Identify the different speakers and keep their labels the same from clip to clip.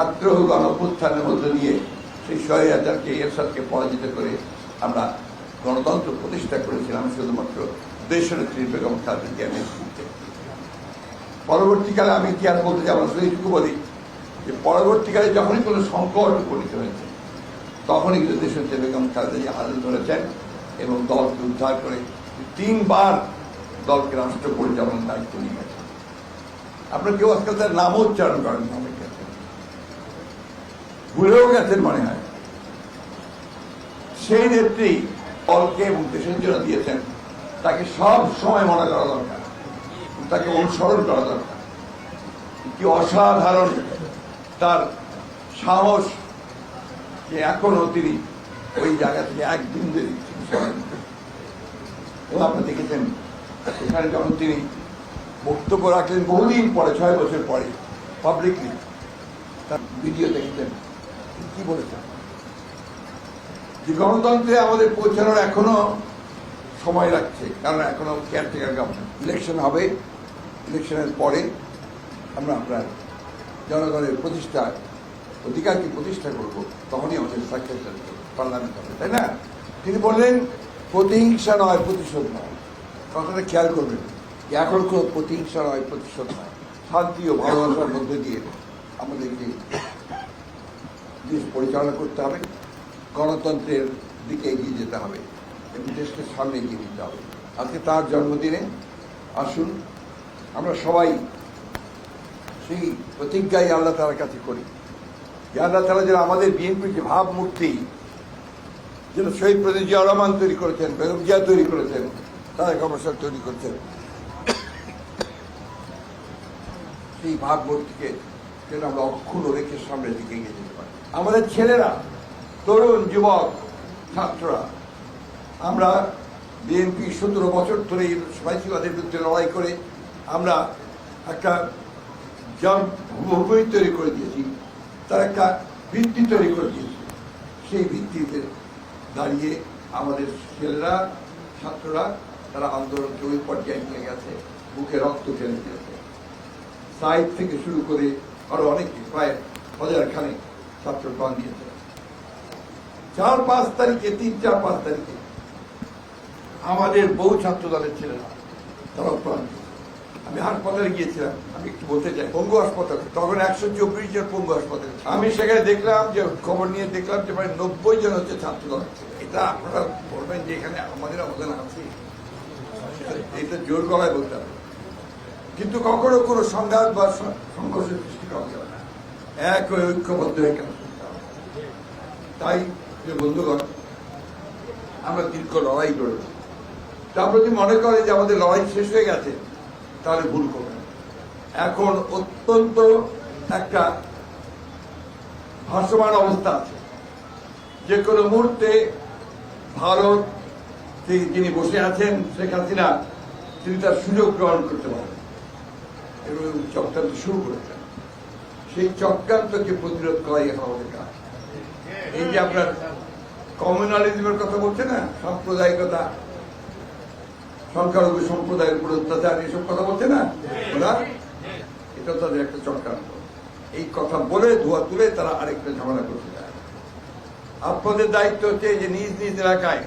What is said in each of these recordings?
Speaker 1: ছাত্র গণপ্রত্থানের মধ্য দিয়ে সেই ছয় হাজারকে এরশাদকে পরাজিত করে আমরা গণতন্ত্র প্রতিষ্ঠা করেছিলাম, শুধুমাত্র দেশনেত্রী বেগম খালেদা নেতৃত্বে পরবর্তীকালে আমি কি আর বলতে যাব শুধু বলি যে পরবর্তীকালে যখনই কোনো সংকট উপনীত হয়েছে, তখনই কিন্তু দেশনেত্রী বেগম খালেদা জিয়া হাতে ধরেছেন এবং দলকে উদ্ধার করে তিনবার দলকে রাষ্ট্র পরিচালনার দায়িত্ব নিয়ে আপনার কেউ আজকাল তার নামও উচ্চারণ করেন অনেকে। ভুলেও গেছেন মনে হয়। সেই নেত্রী দলকে এবং দেশের জন্য দিয়েছেন, তাকে সব সময় মনে করা দরকার। তাকে অনুসরণ করা দরকার। কি অসাধারণ তার সাহস যে এখনও তিনি ওই জায়গা থেকে একদিন দেরি এবং আপনি দেখেছেন, এখানে যখন তিনি বক্তব্য রাখলেন বহুদিন পরে, ছয় বছর পরে পাবলিকলি তার ভিডিও দেখেছেন। কি বলেছেন যে গণতন্ত্রে আমাদের পৌঁছানোর এখনও সময় লাগছে, কারণ এখনও কেয়ারটেকার গভর্নমেন্ট ইলেকশন হবে ইলেকশনের পরে আমরা আপনার জনগণের প্রতিষ্ঠা, অধিকারকে প্রতিষ্ঠা করব, তখনই আমাদের সাকসেস পার্লামেন্ট হবে, তাই না? তিনি বললেন, প্রতিহিংসা নয়, প্রতিশোধ নয়। কথাটা খেয়াল করবেন এখন কোনো প্রতিহিংসা নয়, প্রতিশোধ নয়। শান্তি ও ভালোবাসার মধ্যে দিয়ে আমাদেরকে দেশ পরিচালনা করতে হবে, গণতন্ত্রের দিকে এগিয়ে যেতে হবে এবং দেশকে সামনে এগিয়ে দিতে হবে। আজকে তার জন্মদিনে আসুন, আমরা সবাই সেই প্রতিজ্ঞাই আল্লাহ তালার কাছে করি। যে আল্লাহ তালা যেন আমাদের বিএনপির যে ভাবমূর্তি, যেন শহীদ প্রদীপ জিয়া রহমান তৈরি করেছেন, বেগম জিয়া তৈরি করেছেন, তারেক অবসর তৈরি করেছেন, সেই ভাবমূর্তিকে যেন আমরা অক্ষুণ্ণ রেখে সামনের দিকে এগিয়ে যেতে পারি। আমাদের ছেলেরা, তরুণ যুবক, ছাত্ররা, আমরা বিএনপি সতেরো বছর ধরে সমাজবাদের বিরুদ্ধে লড়াই করে আমরা একটা জব ভূমি তৈরি করে দিয়েছি, তার একটা ভিত্তি তৈরি করে দিয়েছি। সেই ভিত্তিতে দাঁড়িয়ে আমাদের ছেলেরা, ছাত্ররা, তারা আন্দোলনকে ওই পর্যায়ে নিয়ে গেছে, বুকে রক্ত ফেলে দিয়েছে। সাইড থেকে শুরু করে আরও অনেক প্রায় হাজার খানে ছাত্র প্রাণ দিয়েছে চার পাঁচ তারিখে, তিন চার পাঁচ তারিখে আমাদের বহু ছাত্র দলের ছেলেরা তারা প্রাণ আমি হাসপাতালে গিয়েছিলাম, আমি একটু বলতে চাই, পঙ্গু হাসপাতালে, তখন একশো চব্বিশ জন পঙ্গু হাসপাতালে আমি সেখানে দেখলাম যে, খবর নিয়ে দেখলাম যে, প্রায় নব্বই জন হচ্ছে ছাত্র দল এটা আপনারা বলবেন যে, এখানে আমাদের অবদান আছে? এটা জোর গলায় বলতে হবে। কিন্তু কখনো কোনো সংঘাত বা সংঘর্ষের সৃষ্টি যাবে না। এক ঐক্যবদ্ধ হয়ে হবে? তাই যে বন্ধুগণ, আমরা দীর্ঘ লড়াই করেছি। তারপর যদি মনে করে যে আমাদের লড়াই শেষ হয়ে গেছে, তাহলে ভুল করবেন এখন অত্যন্ত একটা ভাসমান অবস্থা আছে। যে কোনো মুহূর্তে ভারত যিনি বসে আছেন, শেখ হাসিনা, তিনি তার সুযোগ গ্রহণ করতে পারেন। এবং চক্রান্ত শুরু করেছেন। সেই চক্রান্তকে প্রতিরোধ করাই এখন আমাদের কাজ। এই যে আপনার কমিউনালিজমের কথা বলছে না, সাম্প্রদায়িকতা, সংখ্যালঘু সম্প্রদায়ের উপর অত্যাচার, এসব কথা বলছে না? ওরা? এটা তাদের একটা চক্রান্ত। এই কথা বলে ধোয়া তুলে তারা আরেকটা ঝামেলা করতে চায় আপনাদের দায়িত্ব হচ্ছে যে নিজ নিজ এলাকায়,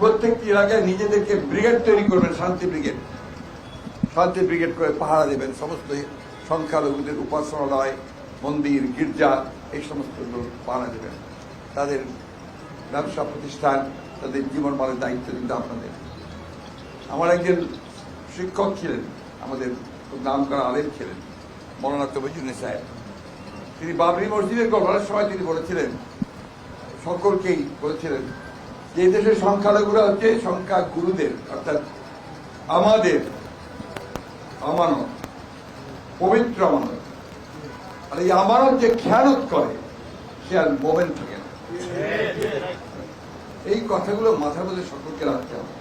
Speaker 1: প্রত্যেকটি এলাকায় নিজেদেরকে ব্রিগেড তৈরি করবেন, শান্তি ব্রিগেড। শান্তি ব্রিগেড করে পাহারা দেবেন। সমস্ত সংখ্যালঘুদের উপাসনালয়, মন্দির, গির্জা, এই সমস্ত পাহারা দেবেন। তাদের ব্যবসা প্রতিষ্ঠান, তাদের জীবন মানের দায়িত্ব কিন্তু আপনাদের। আমার একজন শিক্ষক ছিলেন, আমাদের নাম করা আলেম ছিলেন মৌলানা তবিজুদ্দিন সাহেব। তিনি বাবরি মসজিদের গঠনের সময় তিনি বলেছিলেন, সকলকেই বলেছিলেন, যে দেশের সংখ্যালঘুরা হচ্ছে সংখ্যা গুরুদের অর্থাৎ আমাদের আমানত, পবিত্র আমানত। আর এই আমানত যে খেয়ানত করে, সে আর মোমেন থাকে না। এই কথাগুলো মাথার মধ্যে সকলকে রাখতে হবে।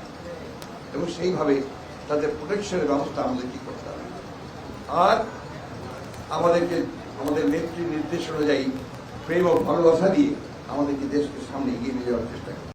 Speaker 1: এবং সেইভাবে তাদের প্রোটেকশনের ব্যবস্থা আমাদের কি করতে হবে? আর আমাদেরকে, আমাদের নেত্রী নির্দেশ অনুযায়ী প্রেম ও ভালোবাসা দিয়ে আমাদেরকে দেশকে সামনে এগিয়ে নিয়ে যাওয়ার চেষ্টা করতে।